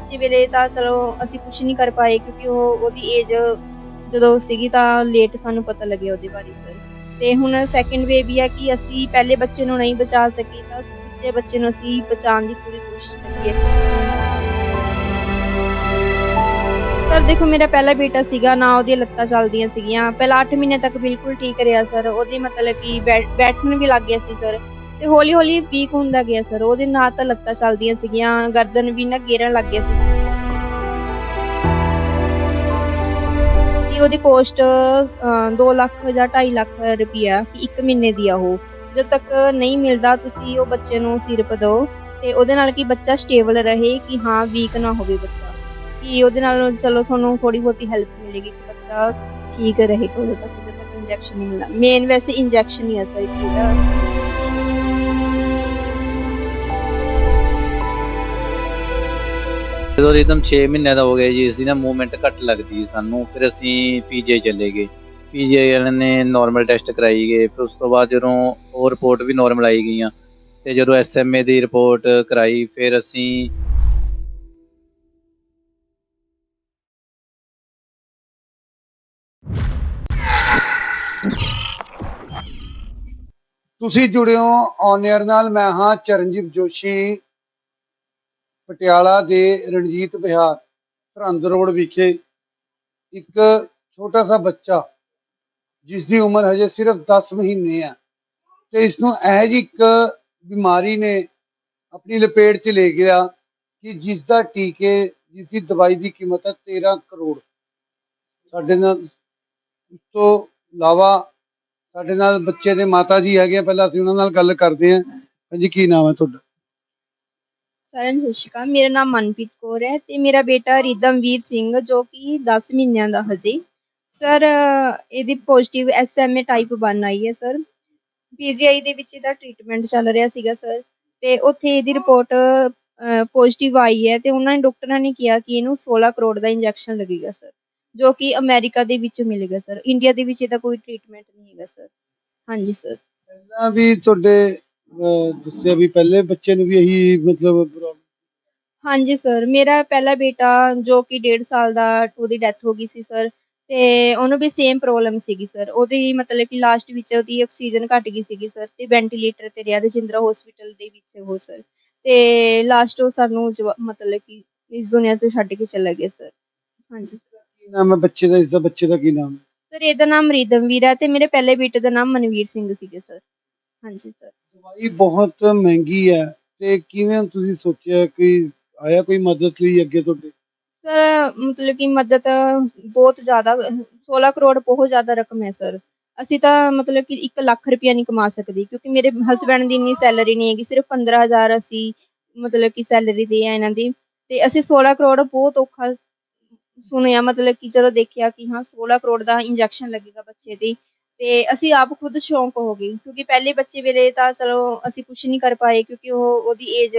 ਬੱਚੇ ਵੇਲੇ ਤਾਂ ਚਲੋ ਅਸੀਂ ਕੁਝ ਨਹੀਂ ਕਰ ਪਾਏ ਕਿਉਂਕਿ ਉਹ ਉਹਦੀ ਏਜ ਜਦੋਂ ਸੀਗੀ ਤਾਂ ਲੇਟ ਸਾਨੂੰ ਪਤਾ ਲੱਗਿਆ ਉਹਦੇ ਬਾਰੇ ਸਰ ਤੇ ਹੁਣ ਸੈਕੰਡ ਵੇ ਵੀ ਹੈ ਕਿ ਅਸੀਂ ਪਹਿਲੇ ਬੱਚੇ ਨੂੰ ਨਹੀਂ ਬਚਾ ਸਕੇ ਤਾਂ ਦੂਜੇ ਬੱਚੇ ਨੂੰ ਅਸੀਂ ਬਚਾਉਣ ਦੀ ਪੂਰੀ ਕੋਸ਼ਿਸ਼ ਕਰੀਏ। ਸਰ ਦੇਖੋ, ਮੇਰਾ ਪਹਿਲਾ ਬੇਟਾ ਸੀਗਾ, ਨਾ ਉਹਦੀਆਂ ਲੱਤਾਂ ਚੱਲਦੀਆਂ ਸੀਗੀਆਂ। ਪਹਿਲਾਂ 8 ਮਹੀਨੇ ਤੱਕ ਬਿਲਕੁਲ ਠੀਕ ਰਿਹਾ ਸਰ ਉਹਦੀ ਮਤਲਬ ਕਿ ਬੈਠਣ ਵੀ ਲੱਗ ਗਿਆ ਸੀ ਸਰ ਤੇ ਹੌਲੀ ਹੌਲੀ ਵੀਕ ਹੁੰਦਾ ਗਿਆ ਸਰ ਉਹਦੇ ਨਾਲ ਤਾਂ ਲੱਤਾਂ ਚੱਲਦੀਆਂ ਸੀਗੀਆਂ, ਗਰਦਨ ਵੀ ਨਾ ਗੇਰਨ ਲੱਗ ਗਿਆ ਸੀ। ਤੇ ਉਹਦੀ ਕੋਸਟ 2 ਲੱਖ ਜਾਂ 2.5 ਲੱਖ ਰੁਪਿਆ ਇੱਕ ਮਹੀਨੇ ਦੀ ਆ ਉਹ। ਜਦ ਤੱਕ ਨਹੀਂ ਮਿਲਦਾ ਤੁਸੀਂ ਉਹ ਬੱਚੇ ਨੂੰ ਸਿਰਪ ਦਿਓ ਤੇ ਉਹਦੇ ਨਾਲ ਕੀ ਬੱਚਾ ਸਟੇਬਲ ਰਹੇ, ਕਿ ਹਾਂ ਵੀਕ ਨਾ ਹੋਵੇ ਬੱਚਾ। ਕਿ ਉਹਦੇ ਨਾਲ ਚਲੋ ਤੁਹਾਨੂੰ ਥੋੜੀ ਬਹੁਤੀ ਹੈਲਪ ਮਿਲੇਗੀ ਕਿ ਬੱਚਾ ਠੀਕ ਰਹੇ ਉਦੋਂ ਤੱਕ ਜਦ ਤੱਕ ਇੰਜੈਕਸ਼ਨ ਨਹੀਂ ਮਿਲਦਾ। ਮੇਨ ਵੈਸੇ ਇੰਜੈਕਸ਼ਨ ਹੀ ਆ ਸਰ ਇਹਦਾ। ਜਦੋਂ ਇੱਕਦਮ 6 ਮਹੀਨੇ ਦਾ ਹੋ ਗਿਆ ਜੀ, ਇਸਦੀ ਨਾ ਮੂਵਮੈਂਟ ਘੱਟ ਲੱਗਦੀ ਸਾਨੂੰ। ਫਿਰ ਅਸੀਂ ਪੀਜੀਆਈ ਚਲੇ ਗਏ। ਪੀਜੀਆਈ ਵਾਲਿਆਂ ਨੇ ਨਾਰਮਲ ਟੈਸਟ ਕਰਾਈ ਗਏ। ਫਿਰ ਉਸ ਤੋਂ ਬਾਅਦ ਜਦੋਂ ਉਹ ਰਿਪੋਰਟ ਵੀ ਨਾਰਮਲ ਆਈ ਗਈਆਂ ਤੇ ਜਦੋਂ ਐਸਐਮਏ ਦੀ ਰਿਪੋਰਟ ਕਰਾਈ, ਫਿਰ ਅਸੀਂ ਤੁਸੀਂ ਜੁੜੇ ਔਨ 에ਅਰ ਨਾਲ। ਮੈਂ ਹਾਂ ਚਰਨਜੀਤ ਜੋਸ਼ੀ। ਪਟਿਆਲਾ ਦੇ ਰਣਜੀਤ ਵਿਹਾਰ ਸਰਹੰਦ ਰੋਡ ਵਿਖੇ ਇੱਕ ਛੋਟਾ ਸਾ ਬੱਚਾ ਜਿਸ ਦੀ ਉਮਰ ਹਜੇ ਸਿਰਫ 10 ਮਹੀਨੇ ਆ ਤੇ ਇਸ ਨੂੰ ਇਹ ਜਿਹੀ ਇੱਕ ਬਿਮਾਰੀ ਨੇ ਆਪਣੀ ਲਪੇਟ 'ਚ ਲੈ ਗਿਆ ਕਿ ਜਿਸ ਦਾ ਟੀਕੇ ਜਿਸ ਦੀ ਦਵਾਈ ਦੀ ਕੀਮਤ ਹੈ 13 ਕਰੋੜ। ਸਾਡੇ ਨਾਲ ਇਸ ਤੋਂ ਇਲਾਵਾ ਸਾਡੇ ਨਾਲ ਬੱਚੇ ਦੇ ਮਾਤਾ ਜੀ ਹੈਗੇ ਆ, ਪਹਿਲਾਂ ਅਸੀਂ ਉਹਨਾਂ ਨਾਲ ਗੱਲ ਕਰਦੇ ਹਾਂ। ਹਾਂਜੀ, ਕੀ ਨਾਮ ਹੈ ਤੁਹਾਡਾ? ਸਰ ਸਤਿ ਸ਼੍ਰੀ ਅਕਾਲ। ਮੇਰਾ ਨਾਮ ਮਨਪ੍ਰੀਤ ਕੌਰ ਹੈ ਤੇ ਮੇਰਾ ਬੇਟਾ ਰਿਦਮਵੀਰ ਸਿੰਘ, ਜੋ ਕਿ 10 ਮਹੀਨਿਆਂ ਦਾ ਹਜੇ। ਸਰ, ਇਹਦੀ ਪੋਜ਼ਿਟਿਵ ਐਸਐਮਏ ਟਾਈਪ 1 ਆਈ ਹੈ, ਸਰ। ਪੀਜੀਆਈ ਦੇ ਵਿੱਚ ਇਹਦਾ ਟ੍ਰੀਟਮੈਂਟ ਚੱਲ ਰਿਹਾ ਸੀਗਾ, ਸਰ। ਤੇ ਉੱਥੇ ਇਹਦੀ ਰਿਪੋਰਟ ਪੋਜ਼ਿਟਿਵ ਆਈ ਹੈ ਤੇ ਉਹਨਾਂ ਨੇ ਡਾਕਟਰਾਂ ਨੇ ਕਿਹਾ ਕਿ ਇਹਨੂੰ 16 ਕਰੋੜ ਦਾ ਇੰਜੈਕਸ਼ਨ ਲੱਗੇਗਾ, ਸਰ, ਜੋ ਕਿ ਅਮਰੀਕਾ ਦੇ ਵਿੱਚ ਮਿਲੇਗਾ ਸਰ। ਇੰਡੀਆ ਦੇ ਵਿੱਚ ਇਹਦਾ ਕੋਈ ਟ੍ਰੀਟਮੈਂਟ ਨਹੀਂ ਹੈਗਾ, ਸਰ। ਹਾਂਜੀ, ਸਰ। ਪਹਿਲਾਂ ਵੀ ਤੁਹਾਡੇ ਅਹ, ਦੱਸਿਆ ਵੀ ਪਹਿਲੇ ਬੱਚੇ ਨੂੰ ਵੀ ਇਹੀ ਮਤਲਬ ਹਾਂਜੀ ਸਰ ਮੇਰਾ ਪਹਿਲਾ ਬੇਟਾ ਜੋ ਕਿ 1.5 ਸਾਲ ਦਾ ਉਹਦੀ ਡੈਥ ਹੋ ਗਈ ਸੀ ਸਰ ਤੇ ਉਹਨੂੰ ਵੀ ਸੇਮ ਪ੍ਰੋਬਲਮ ਸੀਗੀ ਸਰ ਉਹਦੀ ਮਤਲਬ ਕਿ ਲਾਸਟ ਵਿੱਚ ਉਹਦੀ ਆਕਸੀਜਨ ਘਟ ਗਈ ਸੀਗੀ ਸਰ ਤੇ ਵੈਂਟੀਲੇਟਰ ਤੇ ਰਿਹਾ ਰਜਿੰਦਰਾ ਹਸਪੀਟਲ ਦੇ ਵਿੱਚ ਉਹ ਸਰ ਤੇ ਲਾਸਟ ਉਹ ਸਾਨੂੰ ਜਵਾ- ਮਤਲਬ ਕਿ ਇਸ ਦੁਨੀਆ ਤੋਂ ਛੱਡ ਕੇ ਚਲਾ ਗਿਆ ਸਰ ਹਾਂਜੀ ਸਰ ਕੀ ਨਾਮ ਹੈ ਬੱਚੇ ਦਾ ਇਸ ਦਾ ਬੱਚੇ ਦਾ ਕੀ ਨਾਮ ਹੈ? ਸਰ ਇਹਦਾ ਨਾਮ ਰਿਦਮਵੀਰ ਹੈ ਤੇ ਮੇਰੇ ਪਹਿਲੇ ਬੇਟੇ ਦਾ ਨਾਮ ਮਨਵੀਰ ਸਿੰਘ ਸੀਗੇ ਸਰ ਹਾਂਜੀ ਸਰ ਦਵਾਈ ਬਹੁਤ ਮਹਿੰਗੀ ਹੈ ਤੇ ਕਿਵੇਂ ਤੁਸੀਂ ਸੋਚਿਆ ਕਿ ਆਇਆ ਕੋਈ ਮਦਦ ਲਈ ਅੱਗੇ ਤੁਹਾਡੇ? ਸਰ ਮਤਲਬ ਕਿ ਮਦਦ ਬਹੁਤ ਜ਼ਿਆਦਾ 16 ਕਰੋੜ ਬਹੁਤ ਜ਼ਿਆਦਾ ਰਕਮ ਹੈ ਸਰ ਅਸੀਂ ਤਾਂ ਮਤਲਬ ਕਿ 1 ਲੱਖ ਰੁਪਇਆ ਨਹੀਂ ਕਮਾ ਸਕਦੇ ਕਿਉਂਕਿ ਮੇਰੇ ਹਸਬੰਡ ਦੀ ਇੰਨੀ ਸੈਲਰੀ ਨਹੀਂ ਹੈਗੀ ਸਿਰਫ 15000 ਅਸੀਂ ਮਤਲਬ ਕਿ ਸੈਲਰੀ ਦੇ ਆ ਇਹਨਾਂ ਦੀ ਤੇ ਅਸੀਂ 16 ਕਰੋੜ ਬਹੁਤ ਔਖਾ ਸੁਣਿਆ ਮਤਲਬ ਕਿ ਜਦੋਂ ਦੇਖਿਆ ਕਿ ਹਾਂ 16 ਕਰੋੜ ਦਾ ਇੰਜੈਕਸ਼ਨ ਲੱਗੇਗਾ ਬੱਚੇ ਦੀ ਤੇ ਅਸੀਂ ਆਪ ਖੁਦ ਸ਼ੌਂਕ ਹੋ ਗਏ। ਕਿਉਂਕਿ ਪਹਿਲੇ ਬੱਚੇ ਵੇਲੇ ਤਾਂ ਚਲੋ ਅਸੀਂ ਕੁਝ ਨਹੀਂ ਕਰ ਪਾਏ, ਕਿਉਂਕਿ ਉਹ ਉਹਦੀ ਏਜ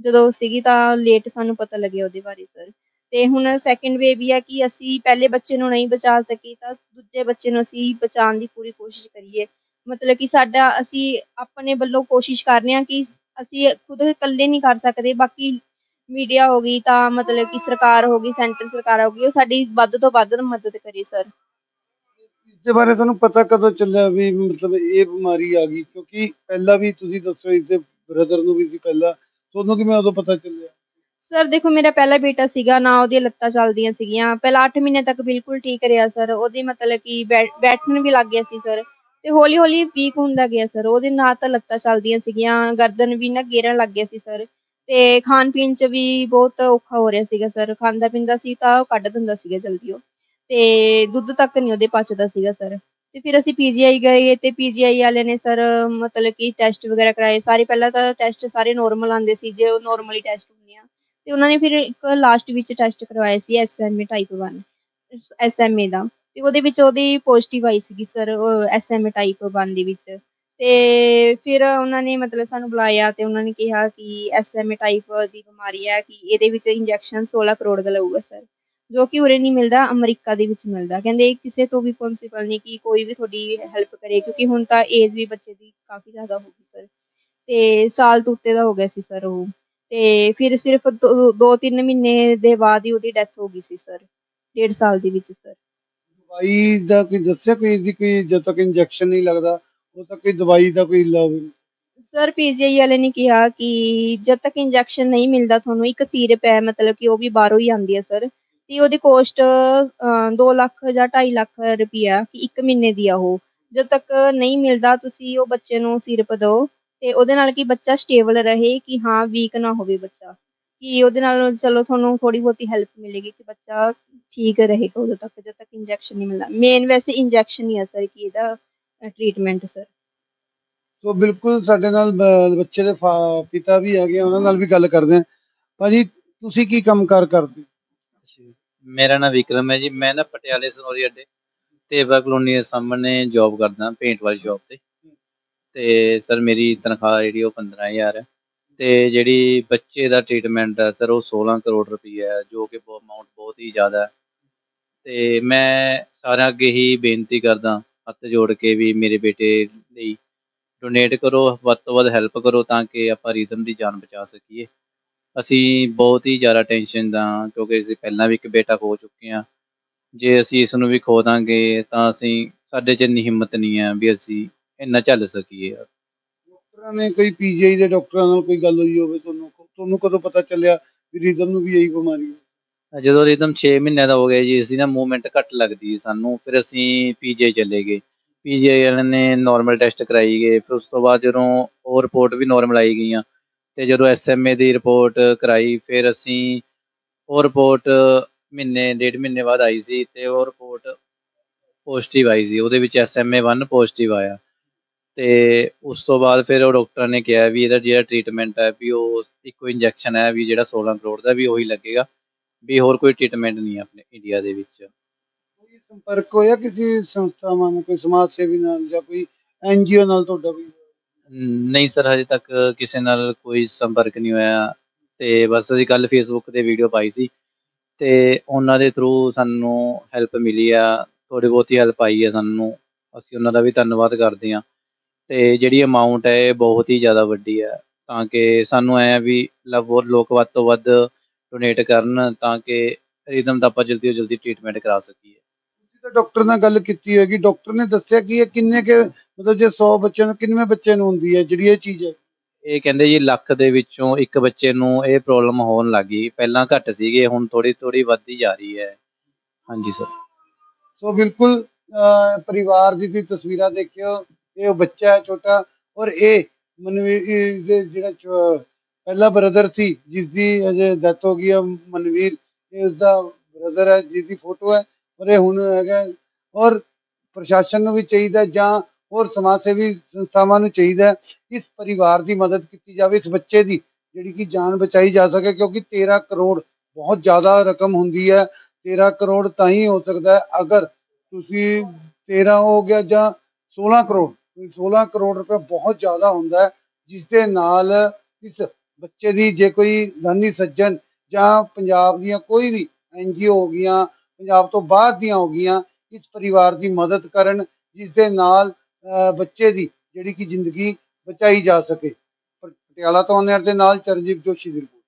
ਜਦੋਂ ਸੀਗੀ ਤਾਂ ਲੇਟ ਸਾਨੂੰ ਪਤਾ ਲੱਗਿਆ ਉਹਦੇ ਬਾਰੇ ਸਰ ਤੇ ਹੁਣ ਸੈਕੰਡ ਵੇ ਵੀ ਹੈ ਕਿ ਅਸੀਂ ਪਹਿਲੇ ਬੱਚੇ ਨੂੰ ਨਹੀਂ ਬਚਾ ਸਕੇ ਤਾਂ ਦੂਜੇ ਬੱਚੇ ਨੂੰ ਅਸੀਂ ਬਚਾਉਣ ਦੀ ਪੂਰੀ ਕੋਸ਼ਿਸ਼ ਕਰੀਏ। ਮਤਲਬ ਕਿ ਸਾਡਾ ਅਸੀਂ ਆਪਣੇ ਵੱਲੋਂ ਕੋਸ਼ਿਸ਼ ਕਰ ਰਹੇ ਹਾਂ ਕਿ ਅਸੀਂ ਖੁਦ ਇਕੱਲੇ ਨਹੀਂ ਕਰ ਸਕਦੇ, ਬਾਕੀ ਮੀਡੀਆ ਹੋ ਗਈ ਤਾਂ ਮਤਲਬ ਕਿ ਸਰਕਾਰ ਹੋ ਗਈ, ਸੈਂਟਰ ਸਰਕਾਰ ਹੋ ਗਈ, ਉਹ ਸਾਡੀ ਵੱਧ ਤੋਂ ਵੱਧ ਮਦਦ ਕਰੇ ਸਰ ਇਸ ਬਾਰੇ ਤੁਹਾਨੂੰ ਪਤਾ ਕਦੋਂ ਚੱਲਿਆ ਵੀ ਮਤਲਬ ਇਹ ਬਿਮਾਰੀ ਆ ਗਈ? ਕਿਉਂਕਿ ਪਹਿਲਾਂ ਵੀ ਤੁਸੀਂ ਦੱਸੋ ਇਸ ਬ੍ਰਦਰ ਨੂੰ ਵੀ ਸੀ ਪਹਿਲਾਂ। ਤੁਹਾਨੂੰ ਕਿਵੇਂ ਉਦੋਂ ਪਤਾ ਚੱਲਿਆ? ਸਰ ਦੇਖੋ, ਮੇਰਾ ਪਹਿਲਾ ਬੇਟਾ ਸੀਗਾ, ਨਾ ਉਹਦੀਆਂ ਲੱਤਾਂ ਚੱਲਦੀਆਂ ਸੀਗੀਆਂ। ਪਹਿਲਾਂ 8 ਮਹੀਨੇ ਤੱਕ ਬਿਲਕੁਲ ਠੀਕ ਰਿਹਾ ਸਰ ਉਹਦੀ ਮਤਲਬ ਕਿ ਬੈ- ਬੈਠਣ ਵੀ ਲੱਗ ਗਿਆ ਸੀ ਸਰ ਤੇ ਹੌਲੀ ਹੌਲੀ ਵੀਕ ਹੁੰਦਾ ਗਿਆ ਸਰ ਉਹਦੇ ਨਾਲ ਤਾਂ ਲੱਤਾਂ ਚੱਲਦੀਆਂ ਸੀਗੀਆਂ, ਗਰਦਨ ਵੀ ਨਾ ਗੇਰਨ ਲੱਗ ਗਿਆ ਸੀ ਸਰ ਤੇ ਖਾਣ ਪੀਣ ਚ ਵੀ ਬਹੁਤ ਔਖਾ ਹੋ ਰਿਹਾ ਸੀਗਾ ਸਰ ਖਾਂਦਾ ਪੀਂਦਾ ਸੀ ਤਾਂ ਉਹ ਕੱਢ ਦਿੰਦਾ ਸੀਗਾ ਜਲਦੀ ਉਹ। ਤੇ ਦੁੱਧ ਤੱਕ ਨਹੀਂ ਉਹਦੇ ਪਚਦਾ ਸੀਗਾ ਸਰ। ਤੇ ਫਿਰ ਅਸੀਂ ਪੀਜੀਆਈ ਗਏ ਤੇ ਪੀਜੀਆਈ ਵਾਲੇ ਨੇ ਸਰ ਮਤਲਬ ਕਿ ਟੈਸਟ ਵਗੈਰਾ ਕਰਾਏ। ਸਾਰੇ ਪਹਿਲਾਂ ਤਾਂ ਟੈਸਟ ਸਾਰੇ ਨੋਰਮਲ ਆਉਂਦੇ ਸੀ ਜੇ ਉਹ ਨੋਰਮਲੀ ਟੈਸਟ ਹੁੰਦੇ ਆ ਤੇ ਉਹਨਾਂ ਨੇ ਫਿਰ ਇੱਕ ਲਾਸਟ ਵਿੱਚ ਟੈਸਟ ਕਰਵਾਇਆ ਸੀ ਐਸਐਮਏ ਟਾਈਪ 1 ਐਸਐਮਏ ਦਾ। ਤੇ ਉਹਦੇ ਵਿੱਚ ਉਹਦੀ ਪੋਜ਼ਿਟਿਵ ਆਈ ਸੀਗੀ ਸਰ ਐਸਐਮਏ ਟਾਈਪ 1 ਦੇ ਵਿੱਚ। ਤੇ ਫਿਰ ਉਹਨਾਂ ਨੇ ਮਤਲਬ ਸਾਨੂੰ ਬੁਲਾਇਆ ਤੇ ਉਹਨਾਂ ਨੇ ਕਿਹਾ ਕਿ ਐਸਐਮਏ ਟਾਈਪ ਦੀ ਬਿਮਾਰੀ ਹੈ ਕਿ ਇਹਦੇ ਵਿੱਚ ਇੰਜੈਕਸ਼ਨ 16 ਕਰੋੜ ਦਾ ਲੱਗੂਗਾ ਸਰ। ਜੋ ਕਿ ਉਰੇ ਨਹੀਂ ਮਿਲਦਾ ਅਮਰੀਕਾ ਦੇ ਵਿੱਚ ਮਿਲਦਾ। ਕਹਿੰਦੇ ਕਿਸੇ ਤੋਂ ਵੀ ਪੋਸੀਬਲ ਨਹੀਂ ਕਿ ਕੋਈ ਵੀ ਤੁਹਾਡੀ ਹੈਲਪ ਕਰੇ ਕਿਉਂਕਿ ਹੁਣ ਤਾਂ ਏਜ ਵੀ ਬੱਚੇ ਦੀ ਕਾਫੀ ਜ਼ਿਆਦਾ ਹੋ ਗਈ ਸਰ ਤੇ ਸਾਲ ਤੋਂ ਉੱਤੇ ਦਾ ਹੋ ਗਿਆ ਸੀ ਸਰ ਉਹ। ਤੇ ਫਿਰ ਸਿਰਫ 2-3 ਮਹੀਨੇ ਦੇ ਬਾਅਦ ਹੀ ਉਹਦੀ ਡੈਥ ਹੋ ਗਈ ਸੀ ਸਰ 1.5 ਸਾਲ ਦੇ ਵਿੱਚ ਸਰ ਦਵਾਈ ਦਾ ਕੋਈ ਦੱਸਿਆ ਕੋਈ ਇਹਦੀ ਕੋਈ ਜਦ ਤੱਕ ਇੰਜੈਕਸ਼ਨ ਨਹੀਂ ਲੱਗਦਾ ਉਦੋਂ ਤੱਕ ਕੋਈ ਦਵਾਈ ਦਾ ਕੋਈ ਇਲਾਜ ਸਰ ਪੀਜੀਆਈ ਵਾਲੇ ਨੇ ਕਿਹਾ ਕਿ ਜਦ ਤੱਕ ਇੰਜੈਕਸ਼ਨ ਨਹੀਂ ਮਿਲਦਾ ਤੁਹਾਨੂੰ ਇੱਕ ਸੀਰਪ ਹੈ ਮਤਲਬ ਕਿ ਉਹ ਵੀ ਬਾਹਰੋਂ ਹੀ ਆਉਂਦੀ ਹੈ ਸਰ ਤੇ ਉਹਦੀ ਕੋਸਟ 2 ਲੱਖ ਜਾਂ 2.5 ਲੱਖ ਰੁਪਈਆ ਇੱਕ ਮਹੀਨੇ ਦੀ ਆ ਉਹ। ਜਦ ਤੱਕ ਨਹੀਂ ਮਿਲਦਾ, ਤੁਸੀਂ ਉਹ ਬੱਚੇ ਨੂੰ ਸੀਰਪ ਦਿਓ ਤੇ ਉਹਦੇ ਨਾਲ ਕਿ ਬੱਚਾ ਸਟੇਬਲ ਰਹੇ ਕਿ ਹਾਂ ਵੀਕ ਨਾ ਹੋਵੇ ਬੱਚਾ। ਕਿ ਉਹਦੇ ਨਾਲ ਚਲੋ ਤੁਹਾਨੂੰ ਥੋੜੀ ਬਹੁਤੀ ਹੈਲਪ ਮਿਲੇਗੀ ਕਿ ਬੱਚਾ ਠੀਕ ਰਹੇਗਾ ਉਦੋਂ ਤੱਕ, ਜਦ ਤੱਕ ਇੰਜੈਕਸ਼ਨ ਨਹੀਂ ਮਿਲਦਾ। ਮੇਨ ਵੈਸੇ ਇੰਜੈਕਸ਼ਨ ਹੀ ਆ ਸਰ ਕਿ ਇਹਦਾ ਟ੍ਰੀਟਮੈਂਟ ਸਰ ਸੋ ਬਿਲਕੁਲ ਸਾਡੇ ਨਾਲ ਬੱਚੇ ਦੇ ਫਾ- ਪਿਤਾ ਵੀ ਹੈਗੇ ਉਹਨਾਂ ਨਾਲ ਵੀ ਗੱਲ ਕਰਦੇ ਆ। ਭਾਜੀ, ਤੁਸੀਂ ਕੀ ਕੰਮਕਾਰ ਕਰਦੇ? ਮੇਰਾ ਨਾਮ ਵਿਕਰਮ ਹੈ ਜੀ। ਮੈਂ ਨਾ ਪਟਿਆਲੇ ਸਨੋਰੀ ਅੱਡੇ ਤੇਵਾ ਕਲੋਨੀ ਦੇ ਸਾਹਮਣੇ ਜੌਬ ਕਰਦਾ ਪੇਂਟ ਵਾਲੀ ਸ਼ਾਪ ਤੇ। ਤੇ ਸਰ ਮੇਰੀ ਤਨਖਾਹ ਜਿਹੜੀ ਉਹ 15000 ਹੈ। ਤੇ ਜਿਹੜੀ ਬੱਚੇ ਦਾ ਟ੍ਰੀਟਮੈਂਟ ਹੈ ਸਰ ਉਹ 16 ਕਰੋੜ ਰੁਪਈਆ ਹੈ, ਜੋ ਕਿ ਅਮਾਉਂਟ ਬਹੁਤ ਹੀ ਜ਼ਿਆਦਾ ਹੈ। ਤੇ ਮੈਂ ਸਾਰਿਆਂ ਅੱਗੇ ਹੀ ਬੇਨਤੀ ਕਰਦਾ, ਹੱਥ ਜੋੜ ਕੇ ਵੀ ਮੇਰੇ ਬੇਟੇ ਲਈ ਡੋਨੇਟ ਕਰੋ, ਵੱਧ ਤੋਂ ਵੱਧ ਹੈਲਪ ਕਰੋ, ਤਾਂ ਕਿ ਆਪਾਂ ਰੀਦਮ ਦੀ ਜਾਨ ਬਚਾ ਸਕੀਏ। ਅਸੀਂ ਬਹੁਤ ਹੀ ਜ਼ਿਆਦਾ ਟੈਨਸ਼ਨ ਦਾ ਕਿਉਂਕਿ ਅਸੀਂ ਪਹਿਲਾਂ ਵੀ ਇੱਕ ਬੇਟਾ ਖੋ ਚੁੱਕੇ ਹਾਂ। ਜੇ ਅਸੀਂ ਇਸ ਨੂੰ ਵੀ ਖੋ ਦਾਂਗੇ ਤਾਂ ਅਸੀਂ ਸਾਡੇ 'ਚ ਇੰਨੀ ਹਿੰਮਤ ਨਹੀਂ ਹੈ ਵੀ ਅਸੀਂ ਇੰਨਾ ਝੱਲ ਸਕੀਏ। ਡਾਕਟਰਾਂ ਨੇ ਕੋਈ ਪੀਜੀਆਈ ਦੇ ਡਾਕਟਰਾਂ ਨਾਲ ਕੋਈ ਗੱਲ ਹੋਈ ਹੋਵੇ ਤੁਹਾਨੂੰ? ਤੁਹਾਨੂੰ ਕਦੋਂ ਪਤਾ ਚੱਲਿਆ ਵੀ ਰੀਦਮ ਨੂੰ ਵੀ ਇਹੀ ਬਿਮਾਰੀ ਹੈ? ਜਦੋਂ ਰਿਦਮ 6 ਮਹੀਨਿਆਂ ਦਾ ਹੋ ਗਿਆ ਜੀ ਇਸ ਦੀ ਨਾ ਮੂਵਮੈਂਟ ਘੱਟ ਲੱਗਦੀ ਸਾਨੂੰ ਫਿਰ ਅਸੀਂ ਪੀਜੀਆਈ ਚਲੇ ਗਏ। ਪੀਜੀਆਈ ਵਾਲਿਆਂ ਨੇ ਨਾਰਮਲ ਟੈਸਟ ਕਰਾਈ ਗਏ ਫਿਰ ਉਸ ਤੋਂ ਬਾਅਦ ਜਦੋਂ ਉਹ ਰਿਪੋਰਟ ਵੀ ਨਾਰਮਲ ਆਈ ਗਈਆਂ ਤੇ ਜਦੋਂ ਐਸਐਮਏ ਦੀ ਰਿਪੋਰਟ ਕਰਾਈ, ਫਿਰ ਅਸੀਂ ਉਹ ਰਿਪੋਰਟ ਮਹੀਨੇ, ਡੇਢ ਮਹੀਨੇ ਬਾਅਦ ਆਈ ਸੀ ਤੇ ਉਹ ਰਿਪੋਰਟ ਪੋਜ਼ਿਟਿਵ ਆਈ ਸੀ। ਉਹਦੇ ਵਿੱਚ ਐਸਐਮਏ 1 ਪੋਜ਼ਿਟਿਵ ਆਇਆ। ਤੇ ਉਸ ਤੋਂ ਬਾਅਦ ਫਿਰ ਉਹ ਡਾਕਟਰ ਨੇ ਕਿਹਾ ਵੀ ਇਹਦਾ ਜਿਹੜਾ ਟ੍ਰੀਟਮੈਂਟ ਹੈ ਵੀ ਉਹ ਇੱਕੋ ਇੰਜੈਕਸ਼ਨ ਹੈ ਵੀ ਜਿਹੜਾ 16 ਕਰੋੜ ਦਾ ਵੀ ਉਹੀ ਲੱਗੇਗਾ, ਵੀ ਹੋਰ ਕੋਈ ਟ੍ਰੀਟਮੈਂਟ ਨਹੀਂ ਹੈ ਆਪਣੇ ਇੰਡੀਆ ਦੇ ਵਿੱਚ। ਕੋਈ ਸੰਪਰਕ ਹੋਇਆ ਕਿਸੇ ਸੰਸਥਾਵਾਂ ਨਾਲ ਕੋਈ ਸਮਾਜ ਸੇਵੀ ਨਾਲ ਜਾਂ ਕੋਈ ਐਨਜੀਓ ਨਾਲ ਤੁਹਾਡਾ ਕੋਈ ਨਹੀਂ ਸਰ, ਹਜੇ ਤੱਕ ਕਿਸੇ ਨਾਲ ਕੋਈ ਸੰਪਰਕ ਨਹੀਂ ਹੋਇਆ ਤੇ ਬਸ ਅਸੀਂ ਕੱਲ ਫੇਸਬੁੱਕ ਤੇ ਵੀਡੀਓ ਪਾਈ ਸੀ ਤੇ ਉਹਨਾਂ ਦੇ ਥਰੂ ਸਾਨੂੰ ਹੈਲਪ ਮਿਲੀ ਆ ਥੋੜੀ ਬਹੁਤੀ ਹੈਲਪ ਆਈ ਹੈ ਸਾਨੂੰ, ਅਸੀਂ ਉਹਨਾਂ ਦਾ ਵੀ ਧੰਨਵਾਦ ਕਰਦੇ ਹਾਂ ਤੇ ਜਿਹੜੀ ਅਮਾਉਂਟ ਹੈ ਇਹ ਬਹੁਤ ਹੀ ਜ਼ਿਆਦਾ ਵੱਡੀ ਹੈ ਤਾਂ ਕਿ ਸਾਨੂੰ ਐ ਵੀ ਲਵ ਲੋਕ ਵੱਧ ਤੋਂ ਵੱਧ ਡੋਨੇਟ ਕਰਨ ਤਾਂ ਕਿ ਰਿਦਮ ਦਾ ਆਪਾਂ ਜਲਦੀ ਤੋਂ ਜਲਦੀ ਟ੍ਰੀਟਮੈਂਟ ਕਰਾ ਸਕੀਏ। ਤੁਸੀਂ ਤਾਂ ਡਾਕਟਰ ਨਾਲ ਗੱਲ ਕੀਤੀ ਹੋਏਗੀ। ਡਾਕਟਰ ਨੇ ਦੱਸਿਆ ਕਿ ਇਹ ਕਿੰਨੇ ਕੇ ਮਤਲਬ ਜੇ 100 ਬੱਚਿਆਂ ਨੂੰ ਕਿੰਨੇ ਬੱਚੇ ਨੂੰ ਹੁੰਦੀ ਹੈ ਜਿਹੜੀ ਇਹ ਚੀਜ਼ ਹੈ? ਇਹ ਕਹਿੰਦੇ ਜੀ ਲੱਖ ਦੇ ਵਿੱਚੋਂ ਇੱਕ ਬੱਚੇ ਨੂੰ ਇਹ ਪ੍ਰੋਬਲਮ ਹੋਣ ਲੱਗੀ ਪਹਿਲਾਂ ਘੱਟ ਸੀਗੇ ਹੁਣ ਥੋੜੀ ਥੋੜੀ ਵੱਧਦੀ ਜਾ ਰਹੀ ਹੈ। ਹਾਂਜੀ ਸਰ। ਸੋ ਬਿਲਕੁਲ ਅਹ, ਪਰਿਵਾਰ ਦੀ ਤੁਸੀਂ ਤਸਵੀਰਾਂ ਦੇਖਿਓ। ਇਹ ਉਹ ਬੱਚਾ ਹੈ ਛੋਟਾ ਔਰ ਇਹ ਮਨਵੀਰ ਇਹ ਦੇ ਜਿਹੜਾ ਚ- ਪਹਿਲਾ ਬ੍ਰਦਰ ਸੀ ਜਿਸ ਦੀ ਅਜੇ ਡੈਥ ਹੋ ਗਈ ਹੈ ਮਨਵੀਰ। ਇਹ ਉਸਦਾ ਬ੍ਰਦਰ ਹੈ ਜਿਸ ਦੀ ਫੋਟੋ ਹੈ। ਔਰ ਇਹ ਹੁਣ ਹੈਗਾ। ਔਰ ਪ੍ਰਸ਼ਾਸਨ ਨੂੰ ਵੀ ਚਾਹੀਦਾ ਜਾਂ ਹੋਰ ਸਮਾਜ ਸੇਵੀ ਸੰਸਥਾਵਾਂ ਨੂੰ ਚਾਹੀਦਾ ਇਸ ਪਰਿਵਾਰ ਦੀ ਮਦਦ ਕੀਤੀ ਜਾਵੇ, ਇਸ ਬੱਚੇ ਦੀ, ਜਿਹੜੀ ਕਿ ਜਾਨ ਬਚਾਈ ਜਾ ਸਕੇ, ਕਿਉਂਕਿ 13 ਕਰੋੜ ਬਹੁਤ ਜ਼ਿਆਦਾ ਰਕਮ ਹੁੰਦੀ ਹੈ। 13 ਕਰੋੜ ਤਾਂ ਹੀ ਹੋ ਸਕਦਾ ਹੈ ਅਗਰ ਤੁਸੀਂ 13 ਹੋ ਗਿਆ ਜਾਂ 16 ਕਰੋੜ 16 ਕਰੋੜ ਰੁਪਏ ਬਹੁਤ ਜ਼ਿਆਦਾ ਹੁੰਦਾ ਹੈ, ਜਿਸ ਦੇ ਨਾਲ ਇਸ ਬੱਚੇ ਦੀ ਜੇ ਕੋਈ ਦਾਨੀ ਸੱਜਣ ਜਾਂ ਪੰਜਾਬ ਦੀਆਂ ਕੋਈ ਵੀ ਐਨਜੀਓ ਹੋ ਗਈਆਂ ਪੰਜਾਬ ਤੋਂ ਬਾਹਰ ਦੀਆਂ ਹੋ ਗਈਆਂ ਇਸ ਪਰਿਵਾਰ ਦੀ ਮਦਦ ਕਰਨ ਜਿਸ ਦੇ ਨਾਲ ਅਹ, ਬੱਚੇ ਦੀ ਜਿਹੜੀ ਕਿ ਜ਼ਿੰਦਗੀ ਬਚਾਈ ਜਾ ਸਕੇ। ਪਟਿਆਲਾ ਤੋਂ ਅਨਰ ਦੇ ਨਾਲ ਚਰਨਜੀਤ ਜੋਸ਼ੀ ਦੀ